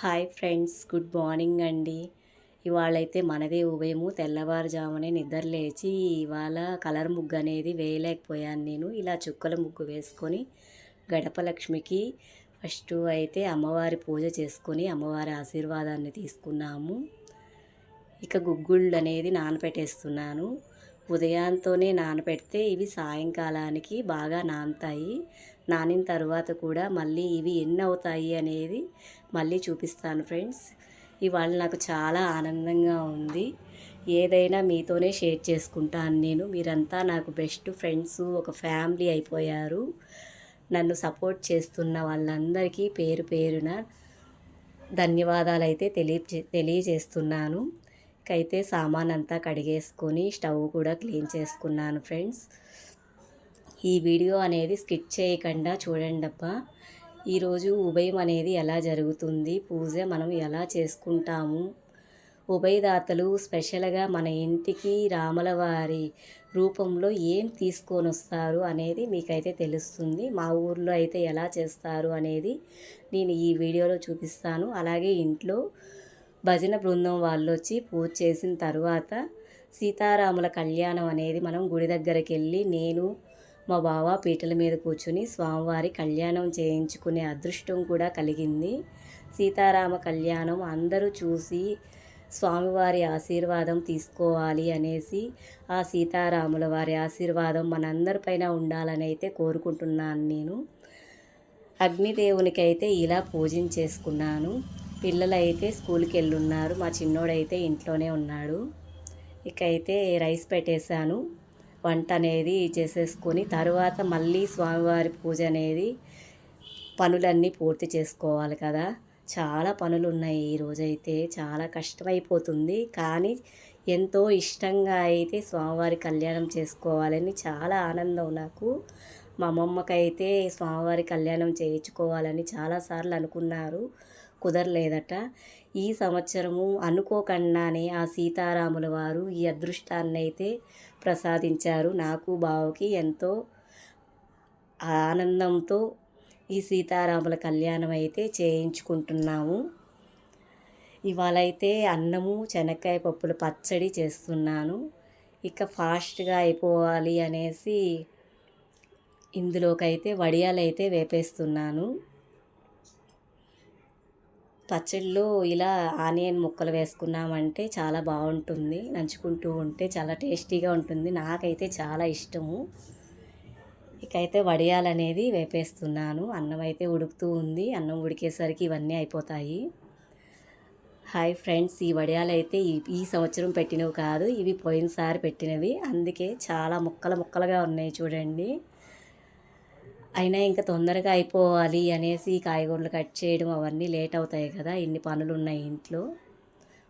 Hi friends good morning అండి. ఇవాళైతే మనదే ఉదయము తెల్లవారుజామునే నిద్ర లేచి ఇవాళ కలర్ ముగ్గు అనేది వేయలేకపోయాను నేను. ఇలా చుక్కల ముగ్గు వేసుకొని గడపలక్ష్మికి ఫస్ట్ అయితే అమ్మవారి పూజ చేసుకొని అమ్మవారి ఆశీర్వాదాన్ని తీసుకున్నాము. ఇక గుగ్గుళ్ళు అనేది నానపెట్టేస్తున్నాను. ఉదయాంతోనే నానపెడితే ఇవి సాయంకాలానికి బాగా నానతాయి. నానిన తర్వాత కూడా మళ్ళీ ఇవి ఎన్ని అవుతాయి అనేది మళ్ళీ చూపిస్తాను ఫ్రెండ్స్. ఇవాళ నాకు చాలా ఆనందంగా ఉంది. ఏదైనా మీతోనే షేర్ చేసుకుంటాను నేను. మీరంతా నాకు బెస్ట్ ఫ్రెండ్స్ ఒక ఫ్యామిలీ అయిపోయారు. నన్ను సపోర్ట్ చేస్తున్న వాళ్ళందరికీ పేరు పేరున ధన్యవాదాలు అయితే తెలియ తెలియజేస్తున్నాను. అయితే సామాన్ అంతా కడిగేసుకొని స్టవ్ కూడా క్లీన్ చేసుకున్నాను ఫ్రెండ్స్. ఈ వీడియో అనేది స్కిప్ చేయకుండా చూడండి అబ్బా. ఈరోజు ఉభయం అనేది ఎలా జరుగుతుంది? పూజ మనం ఎలా చేసుకుంటాము? ఉభయదాతలు స్పెషల్గా మన ఇంటికి రాముల వారి రూపంలో ఏం తీసుకొని వస్తారు అనేది మీకైతే తెలుస్తుంది. మా ఊర్లో అయితే ఎలా చేస్తారు అనేది నేను ఈ వీడియోలో చూపిస్తాను. అలాగే ఇంట్లో భజన బృందం వాళ్ళు వచ్చి పూజ చేసిన తర్వాత సీతారాముల కళ్యాణం అనేది మనం గుడి దగ్గరికి వెళ్ళి నేను మా బావ పీటల మీద కూర్చుని స్వామివారి కళ్యాణం చేయించుకునే అదృష్టం కూడా కలిగింది. సీతారామ కళ్యాణం అందరూ చూసి స్వామివారి ఆశీర్వాదం తీసుకోవాలి అనేసి ఆ సీతారాముల వారి ఆశీర్వాదం మనందరిపైన ఉండాలని అయితే కోరుకుంటున్నాను నేను. అగ్నిదేవునికి అయితే ఇలా పూజించేసుకున్నాను. పిల్లలైతే స్కూల్కి వెళ్ళున్నారు. మా చిన్నోడైతే ఇంట్లోనే ఉన్నాడు. ఇక అయితే రైస్ పెట్టేశాను. వంట అనేది చేసేసుకొని తర్వాత మళ్ళీ స్వామివారి పూజ అనేది పనులన్నీ పూర్తి చేసుకోవాలి కదా. చాలా పనులు ఉన్నాయి ఈరోజైతే చాలా కష్టమైపోతుంది. కానీ ఎంతో ఇష్టంగా అయితే స్వామివారి కళ్యాణం చేసుకోవాలని చాలా ఆనందం నాకు. మా అమ్మమ్మకైతే స్వామివారి కళ్యాణం చేయించుకోవాలని చాలాసార్లు అనుకున్నారు. కుదరలేదట. ఈ సంవత్సరము అనుకోకుండానే ఆ సీతారాముల వారు ఈ అదృష్టాన్ని అయితే ప్రసాదించారు. నాకు బావకి ఎంతో ఆనందంతో ఈ సీతారాముల కళ్యాణం అయితే చేయించుకుంటున్నాము. ఇవాళైతే అన్నము శనక్కాయ పప్పుల పచ్చడి చేస్తున్నాను. ఇక ఫాస్ట్గా అయిపోవాలి అనేసి ఇందులోకైతే వడియాలైతే వేపేస్తున్నాను. పచ్చళ్ళు ఇలా ఆనియన్ ముక్కలు వేసుకున్నామంటే చాలా బాగుంటుంది. నంచుకుంటూ ఉంటే చాలా టేస్టీగా ఉంటుంది. నాకైతే చాలా ఇష్టము. ఇకైతే వడియాలనేది వేపేస్తున్నాను. అన్నం అయితే ఉడుకుతూ ఉంది. అన్నం ఉడికేసరికి ఇవన్నీ అయిపోతాయి. హాయ్ ఫ్రెండ్స్ ఈ వడియాలు అయితే ఈ సంవత్సరం పెట్టినవి కాదు ఇవి పోయినసారి పెట్టినవి. అందుకే చాలా ముక్కలు ముక్కలుగా ఉన్నాయి చూడండి. అయినా ఇంకా తొందరగా అయిపోవాలి అనేసి కాయగూరలు కట్ చేయడం అవన్నీ లేట్ అవుతాయి కదా ఇన్ని పనులు ఉన్నాయి ఇంట్లో.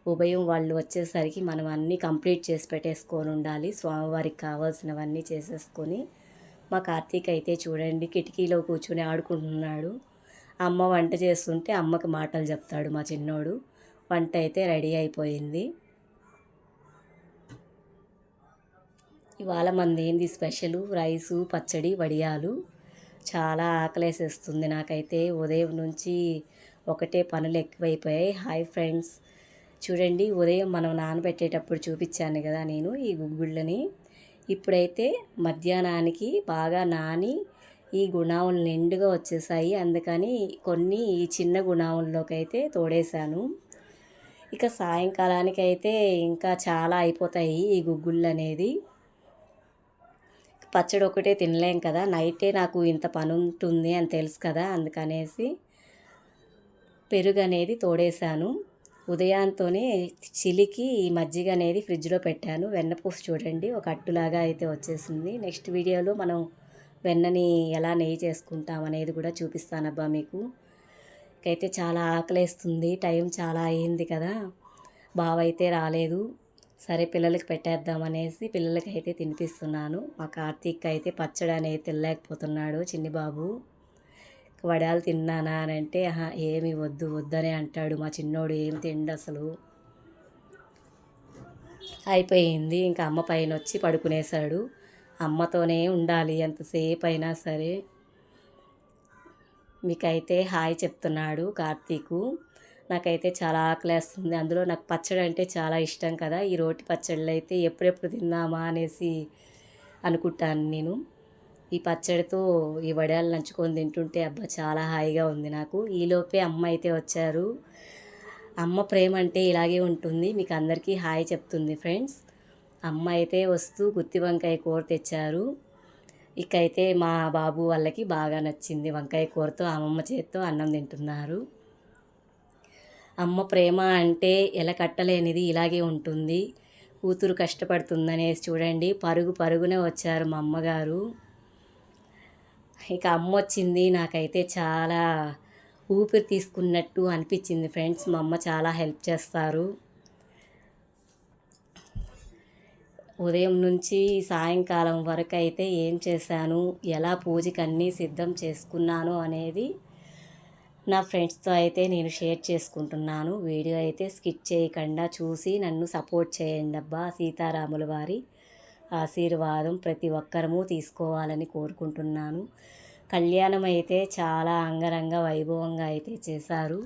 ఉభయం వాళ్ళు వచ్చేసరికి మనం అన్నీ కంప్లీట్ చేసి పెట్టేసుకొని ఉండాలి. స్వామివారికి కావాల్సినవన్నీ చేసేసుకొని మా కార్తీక్ అయితే చూడండి కిటికీలో కూర్చుని ఆడుకుంటున్నాడు. అమ్మ వంట చేస్తుంటే అమ్మకి మాటలు చెప్తాడు మా చిన్నోడు. వంట అయితే రెడీ అయిపోయింది. ఇవాళ మనది ఏంది స్పెషల్? రైసు పచ్చడి వడియాలు. చాలా ఆకలేసేస్తుంది. నాకైతే ఉదయం నుంచి ఒకటే పనులు ఎక్కువైపోయాయి. Hi friends. చూడండి ఉదయం మనం నానబెట్టేటప్పుడు చూపించాను కదా నేను ఈ గుగ్గుళ్ళని. ఇప్పుడైతే మధ్యాహ్నానికి బాగా నాని ఈ గుణావులు నిండుగా వచ్చేసాయి. అందుకని కొన్ని ఈ చిన్న గుణావుల్లోకి అయితే తోడేశాను. ఇక సాయంకాలానికి అయితే ఇంకా చాలా అయిపోతాయి ఈ గుగ్గుళ్ళు అనేది పచ్చడి ఒకటే తినలేం కదా నైటే నాకు ఇంత పని ఉంటుంది అని తెలుసు కదా అందుకనేసి పెరుగు అనేది తోడేశాను. ఉదయాంతోనే చిలికి ఈ మజ్జిగ అనేది ఫ్రిడ్జ్లో పెట్టాను. వెన్నపూస చూడండి ఒక అట్టులాగా అయితే వచ్చేసింది. నెక్స్ట్ వీడియోలో మనం వెన్నని ఎలా నెయ్యి చేసుకుంటాం అనేది కూడా చూపిస్తానబ్బా మీకు. అయితే చాలా ఆకలేస్తుంది టైం చాలా అయింది కదా బావ అయితే రాలేదు. సరే పిల్లలకి పెట్టేద్దామనేసి పిల్లలకి అయితే తినిపిస్తున్నాను. మా కార్తీక్ అయితే పచ్చడి అనేది తినలేకపోతున్నాడు. చిన్ని బాబు వడాలు తిన్నానా? అని అంటే ఏమి వద్దు వద్దనే అంటాడు. మా చిన్నోడు ఏం తిండు అసలు? అయిపోయింది. ఇంకా అమ్మ పైన వచ్చి పడుకునేశాడు. అమ్మతోనే ఉండాలి ఎంతసేపు అయినా సరే. మీకైతే హాయ్ చెప్తున్నాడు కార్తీకు. నాకైతే చాలా ఆకలేస్తుంది. అందులో నాకు పచ్చడి అంటే చాలా ఇష్టం కదా. ఈ రోటి పచ్చళ్ళు అయితే ఎప్పుడెప్పుడు తిందామా అనేసి అనుకుంటాను నేను. ఈ పచ్చడితో ఈ వడియాలు నంచుకొని తింటుంటే అబ్బా చాలా హాయిగా ఉంది నాకు. ఈలోపే అమ్మ అయితే వచ్చారు. అమ్మ ప్రేమ అంటే ఇలాగే ఉంటుంది. మీకు అందరికీ హాయ్ చెప్తుంది ఫ్రెండ్స్. అమ్మ అయితే వస్తూ గుత్తి వంకాయ కూర తెచ్చారు. ఇకైతే మా బాబు వాళ్ళకి బాగా నచ్చింది వంకాయ కూరతో అమ్మమ్మ చేత్తో అన్నం తింటున్నారు. అమ్మ ప్రేమ అంటే ఎలా కట్టలేనిది ఇలాగే ఉంటుంది. కూతురు కష్టపడుతుందనేసి చూడండి. పరుగు పరుగునే వచ్చారు మా అమ్మగారు. ఇక అమ్మ వచ్చింది. నాకైతే చాలా ఊపిరి తీసుకున్నట్టు అనిపించింది ఫ్రెండ్స్. మా అమ్మ చాలా హెల్ప్ చేస్తారు. ఉదయం నుంచి సాయంకాలం వరకు అయితే ఏం చేశాను? ఎలా పూజకన్నీ సిద్ధం చేసుకున్నాను అనేది నా ఫ్రెండ్స్తో అయితే నేను షేర్ చేసుకుంటున్నాను. వీడియో అయితే స్కిప్ చేయకుండా చూసి నన్ను సపోర్ట్ చేయండి అబ్బా. సీతారాముల వారి ఆశీర్వాదం ప్రతి ఒక్కరము తీసుకోవాలని కోరుకుంటున్నాను. కళ్యాణం అయితే చాలా అంగరంగ వైభవంగా అయితే చేశారు.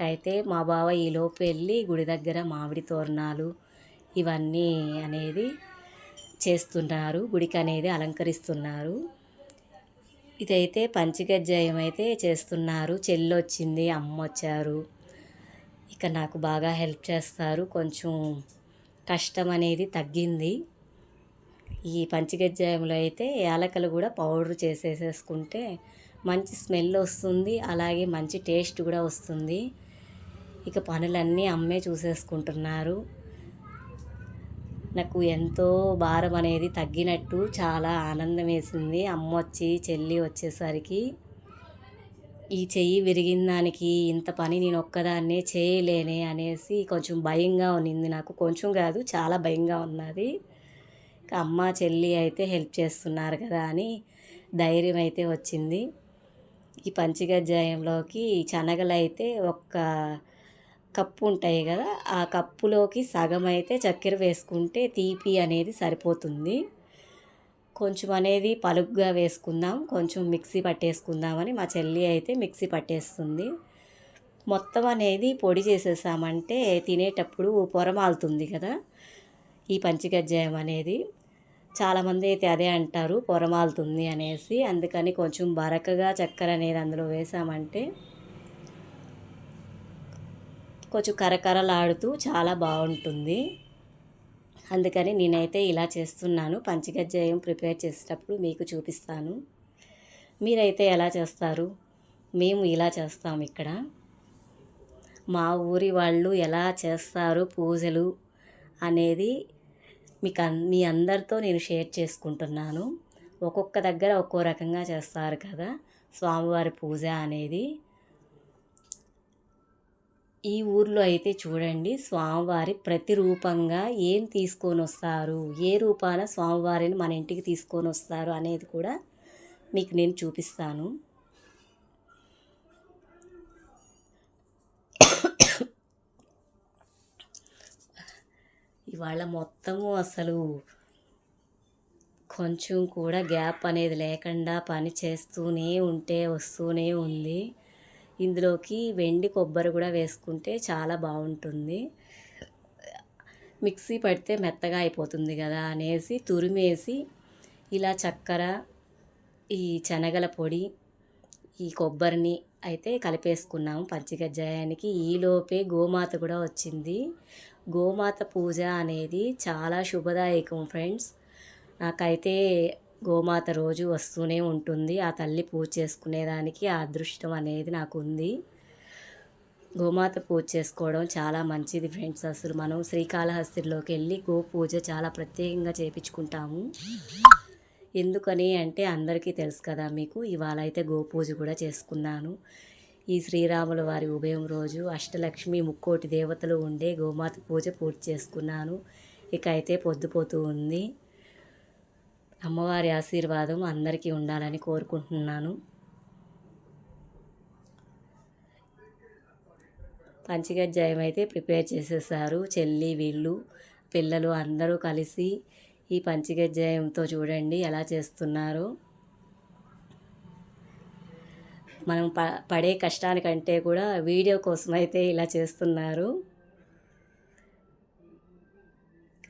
అయితే మా బావ ఈలోపు వెళ్ళి గుడి దగ్గర మామిడి తోరణాలు ఇవన్నీ అనేది చేస్తున్నారు. గుడికి అనేది అలంకరిస్తున్నారు. ఇదైతే పంచగజ్జాయం అయితే చేస్తున్నారు. చెల్లి వచ్చింది అమ్మ వచ్చారు ఇక నాకు బాగా హెల్ప్ చేస్తారు. కొంచెం కష్టం అనేది తగ్గింది. ఈ పంచగజ్జాయంలో అయితే యాలకలు కూడా పౌడర్ చేసేసేసుకుంటే మంచి స్మెల్ వస్తుంది. అలాగే మంచి టేస్ట్ కూడా వస్తుంది. ఇక పనులన్నీ అమ్మే చూసేసుకుంటున్నారు. నాకు ఎంతో భారం అనేది తగ్గినట్టు చాలా ఆనందం వేసింది. అమ్మ వచ్చి చెల్లి వచ్చేసరికి ఈ చెయ్యి విరిగిన దానికి ఇంత పని నేను ఒక్కదాన్నే చేయలేనే అనేసి కొంచెం భయంగా ఉన్నింది నాకు. కొంచెం కాదు చాలా భయంగా ఉన్నది. అమ్మ చెల్లి అయితే హెల్ప్ చేస్తున్నారు కదా అని ధైర్యం అయితే వచ్చింది. ఈ పంచగజ్జాయంలోకి శనగలు అయితే ఒక్క కప్పు ఉంటాయి కదా ఆ కప్పులోకి సగం అయితే చక్కెర వేసుకుంటే తీపి అనేది సరిపోతుంది. కొంచెం అనేది పలుగ్గా వేసుకుందాం కొంచెం మిక్సీ పట్టేసుకుందామని మా చెల్లి అయితే మిక్సీ పట్టేస్తుంది. మొత్తం అనేది పొడి చేసేసామంటే తినేటప్పుడు పొరమాలుతుంది కదా ఈ పంచగజ్జాయం అనేది. చాలామంది అయితే అదే అంటారు పొరమాలుతుంది అనేసి. అందుకని కొంచెం బరకగా చక్కెర అనేది అందులో వేసామంటే కొంచెం కరకరలాడుతూ చాలా బాగుంటుంది. అందుకని నేనైతే ఇలా చేస్తున్నాను. పంచగజ్జాయం ప్రిపేర్ చేసేటప్పుడు మీకు చూపిస్తాను. మీరైతే ఎలా చేస్తారు? మేము ఇలా చేస్తాం ఇక్కడ. మా ఊరి వాళ్ళు ఎలా చేస్తారు పూజలు అనేది మీకు మీ అందరితో నేను షేర్ చేసుకుంటున్నాను. ఒక్కొక్క దగ్గర ఒక్కో రకంగా చేస్తారు కదా స్వామివారి పూజ అనేది. ఈ ఊర్లో అయితే చూడండి స్వామివారి ప్రతిరూపంగా ఏం తీసుకొని వస్తారు ఏ రూపాన స్వామివారిని మన ఇంటికి తీసుకొని వస్తారు అనేది కూడా మీకు నేను చూపిస్తాను. ఇవాళ మొత్తము అసలు కొంచెం కూడా గ్యాప్ అనేది లేకుండా పని చేస్తూనే ఉంటే వస్తూనే ఉంది. ఇందులోకి వెండి కొబ్బరి కూడా వేసుకుంటే చాలా బాగుంటుంది. మిక్సీ పడితే మెత్తగా అయిపోతుంది కదా అనేసి తురిమేసి ఇలా చక్కెర ఈ శనగల పొడి ఈ కొబ్బరిని అయితే కలిపేసుకున్నాము పంచగజ్జాయానికి. ఈలోపే గోమాత కూడా వచ్చింది. గోమాత పూజ అనేది చాలా శుభదాయకం ఫ్రెండ్స్. నాకైతే గోమాత రోజు వస్తూనే ఉంటుంది. ఆ తల్లి పూజ చేసుకునేదానికి ఆ అదృష్టం అనేది నాకు ఉంది గోమాత పూజ చేసుకోవడం చాలా మంచిది ఫ్రెండ్స్ అసలు. మనం శ్రీకాళహస్తిలోకి వెళ్ళి గో పూజ చాలా ప్రత్యేకంగా చేపించుకుంటాము. ఎందుకని అంటే అందరికీ తెలుసు కదా మీకు ఇవాళ అయితే గోపూజ కూడా చేసుకున్నాను. ఈ శ్రీరాముల వారి ఉభయం రోజు అష్టలక్ష్మి ముక్కోటి దేవతలు ఉండే గోమాత పూజ పూర్తి చేసుకున్నాను. ఇక అయితే పొద్దుపోతూ ఉంది. అమ్మవారి ఆశీర్వాదం అందరికీ ఉండాలని కోరుకుంటున్నాను. పంచగజ్జాయం అయితే ప్రిపేర్ చేసేసారు. చెల్లి వీళ్ళు పిల్లలు అందరూ కలిసి ఈ పంచగజ్జాయంతో చూడండి ఎలా చేస్తున్నారు. మనం ప పడే కష్టానికంటే కూడా వీడియో కోసం అయితే ఇలా చేస్తున్నారు.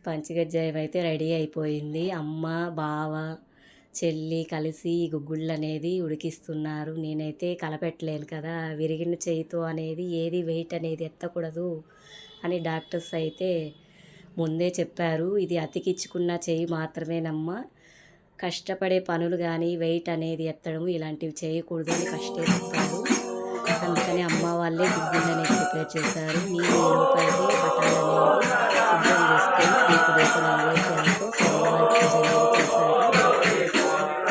పంచగజ్జాయం అయితే రెడీ అయిపోయింది. అమ్మ బావ చెల్లి కలిసి ఈ గుగ్గుళ్ళు అనేది ఉడికిస్తున్నారు. నేనైతే కలపెట్టలేను కదా. విరిగిన చేయితో అనేది ఏది వెయిట్ అనేది ఎత్తకూడదు అని డాక్టర్స్ అయితే ముందే చెప్పారు. ఇది అతికించుకున్న చెయ్యి మాత్రమేనమ్మా. కష్టపడే పనులు కానీ వెయిట్ అనేది ఎత్తడం ఇలాంటివి చేయకూడదు అని కష్టే చెప్పారు. అందుకని అమ్మ వాళ్ళే గుగ్గుళ్ళు అనేది ప్రిపేర్ చేశారు. నేను ఈ అనేది సిద్ధం చేసుకొని దీప నైవేద్యాలతో స్వామివారి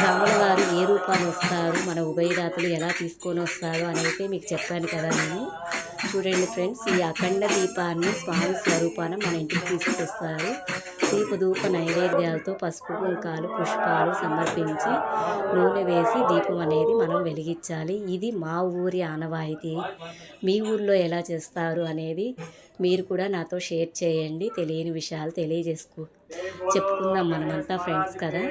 రాముల వారు ఏ రూపాన్ని వస్తారు మన ఉభయదాతలు ఎలా తీసుకొని వస్తారు అనేది మీకు చెప్పాను కదా నేను. చూడండి ఫ్రెండ్స్ ఈ అఖండ దీపాన్ని స్వామి స్వరూపాన మన ఇంటికి తీసుకొస్తారు. దీప ధూప నైవేద్యాలతో పసుపు కుంకాలు పుష్పాలు సమర్పించి నూనె వేసి దీపం అనేది మనం వెలిగించాలి. ఇది మా ఊరి ఆనవాయితీ. మీ ఊర్లో ఎలా చేస్తారు అనేది మీరు కూడా నాతో షేర్ చేయండి తెలియని విషయాలు తెలియజేసుకో చెప్పుకుందాం మనమంతా ఫ్రెండ్స్ కదా.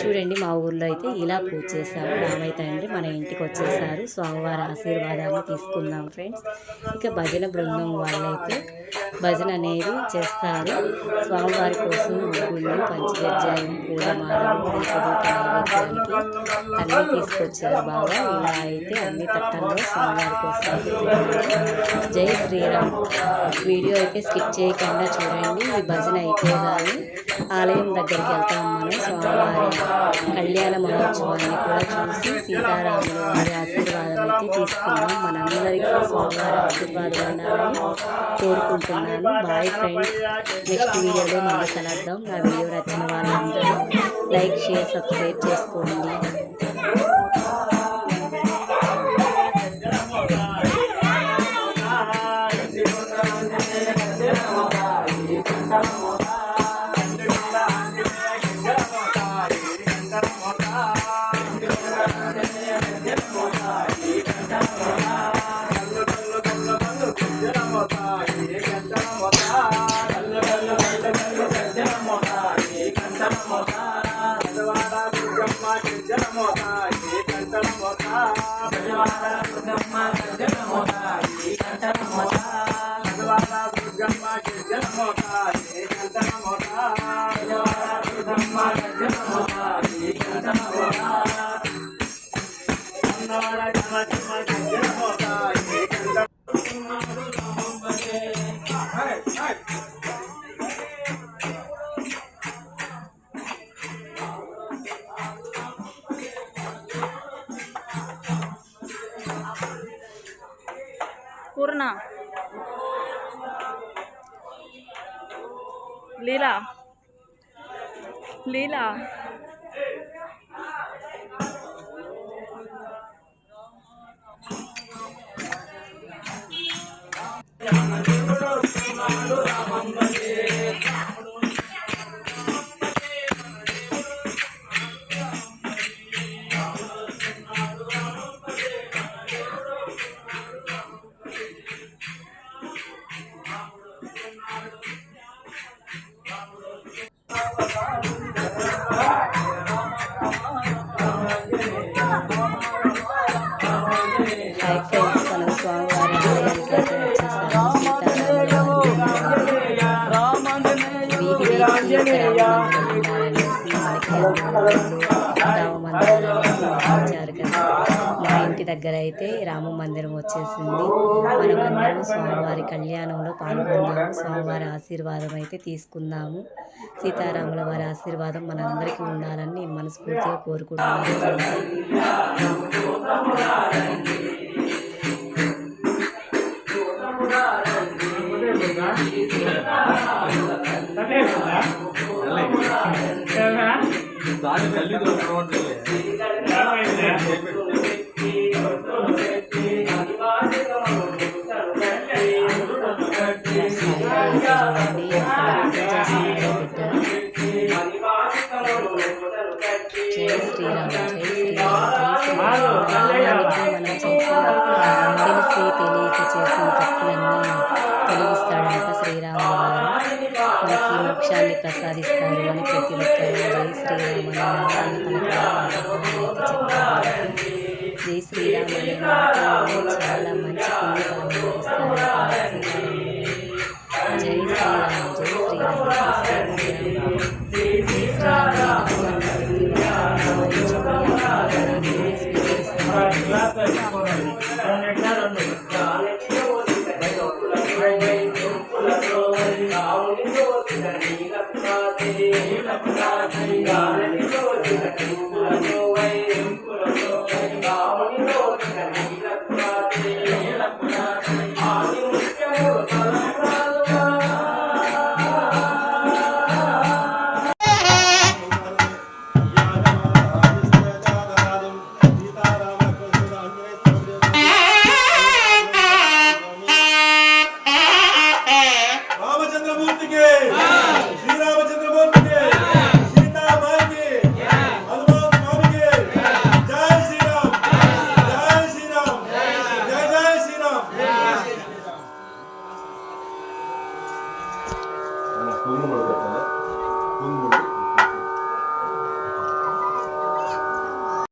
చూడండి మా ఊర్లో అయితే ఇలా పూజ చేశాము రామైతే అండి మన ఇంటికి వచ్చేసారు. స్వామివారి ఆశీర్వాదాన్ని తీసుకుందాం ఫ్రెండ్స్ ఇక భజన బృందం వాళ్ళైతే భజన అనేది చేస్తారు. స్వామివారి కోసం ముగ్గుళ్ళు పంచగజ్జాయం పూలమాలలు నైవేద్యానికి అన్నీ తీసుకొచ్చారు బాగా ఇలా అయితే అన్ని తట్టల్లో స్వామివారి కోసం జై శ్రీరామ్. వీడియో అయితే స్కిప్ చేయకుండా చూడండి. ఈ భజన అయిపోగానే ఆలయం దగ్గరికి వెళ్తాం మనం. స్వామివారి కళ్యాణ మహోత్సవాన్ని కూడా చూసి సీతారాముల వారి ఆశీర్వాదం అయితే తీసుకున్నాం మనందరికీ స్వామివారి ఆశీర్వాదం ఉండాలని కోరుకుంటున్నాను. బాయ్ ఫ్రెండ్స్ నెక్స్ట్ వీడియోలో మళ్ళీ కలుద్దాం. నా వీడియో నచ్చిన వాళ్ళందరూ లైక్ షేర్ సబ్స్క్రైబ్ చేసుకోండి. దగ్గర అయితే రామ మందిరం వచ్చేసింది. మనమందరం స్వామివారి కళ్యాణంలో పాల్గొందాము. స్వామివారి ఆశీర్వాదం అయితే తీసుకుందాము. సీతారాముల వారి ఆశీర్వాదం మనందరికీ ఉండాలని నేను మనస్ఫూర్తిగా కోరుకుంటున్నాను చూడండి మనం తెలిసి తెలియక చేసిన తప్పులన్నీ తొలగిస్తాడంట శ్రీరాముల వారు మనకి మోక్షాన్ని ప్రసాదిస్తారు అని ప్రతి ఒక్కరూ జై శ్రీరామ్ అనే నామాన్ని పలకాలని అయితే చెప్పారు జై శ్రీరామ్ అనే మాటలు చాలా మంచి అందిస్తాయి జై శ్రీరామ్ జై శ్రీరామ్ జై శ్రీరామ్